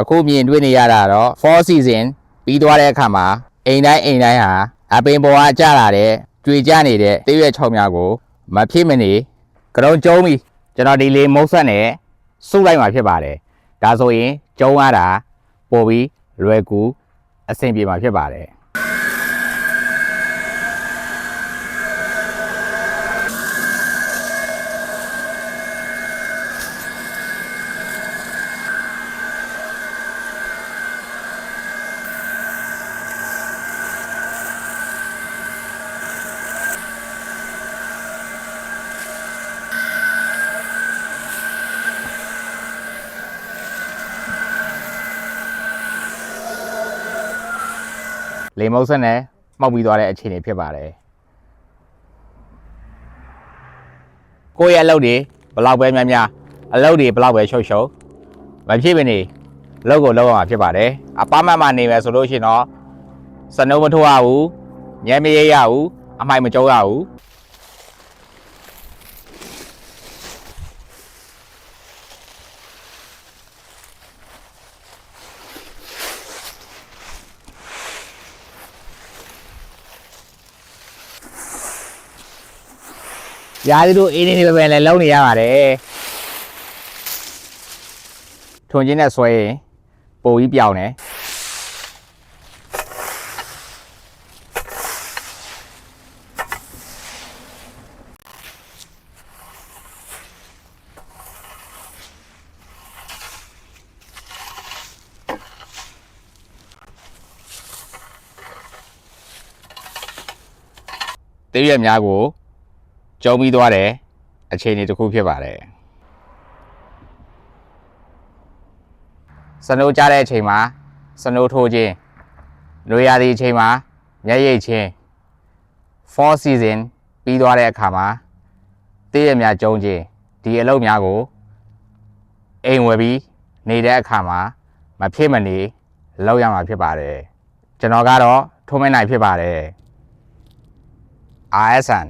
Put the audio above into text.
အခုမြင်တွေ့နေရတာတော့ four season ပြီးသွားတဲ့အခါမှာအိမ်တိုင်းအိမ်တိုင်းဟာအပင်ပေါ်ကကျလာတဲ့ကြွေကျနေတဲ့တရွက်ချောင်းများကိုမဖြစ်မနေကရုံကျုံးပြီးကျွန်တော်ဒီလေးမုတ်ဆက်နဲ့စုလိုက်မှာဖြစ်ပါတယ်ဒါဆိုရင်ကျုံးရတာပို့ပြီးလွယ်ကူအဆင်ပြေမှာဖြစ်ပါတယ် လေမုတ်ဆက်နဲ့မှောက်ပြီးသွားတဲ့အခြေအနေဖြစ်ပါတယ်ကိုယ့်ရဲ့အလုပ်တွေဘယ်လောက်ပဲများများအလုပ်တွေဘယ်လောက်ပဲရှုပ်ရှုပ်မဖြစ်မနေအလုပ်ကိုလုပ်ရမှာဖြစ်ပါတယ်အပမတ်မှနေမယ်ဆိုလို့ရှိရင်တော့စနှုံးမထိုးရဘူးညံမရရဘူးအမိုက်မကြုံရဘူး ရာသီတို့အင်းနေပဲပဲလည်းလုံးနေရပါတယ်ထွန်ချင်းနဲ့ဆွဲရင်ပုံကြီးပြောင်းတယ်တည့်ရက်များကို ကျုံပြီးသွားတယ်အခြေအနေတစ်ခုဖြစ်ပါတယ်စနိုးကြတဲ့အချိန်မှာစနိုးထိုးခြင်းနွေရာသီအချိန်မှာမျက်ရိပ်ခြင်း four season ပြီးသွားတဲ့အခါမှာတည့်ရများကျုံခြင်းဒီအလုပ်များကိုအိမ်ဝယ်ပြီးနေတဲ့အခါမှာမဖြစ်မနေလုပ်ရမှာဖြစ်ပါတယ်ကျွန်တော်ကတော့ထုံးမနိုင်ဖြစ်ပါတယ် RSN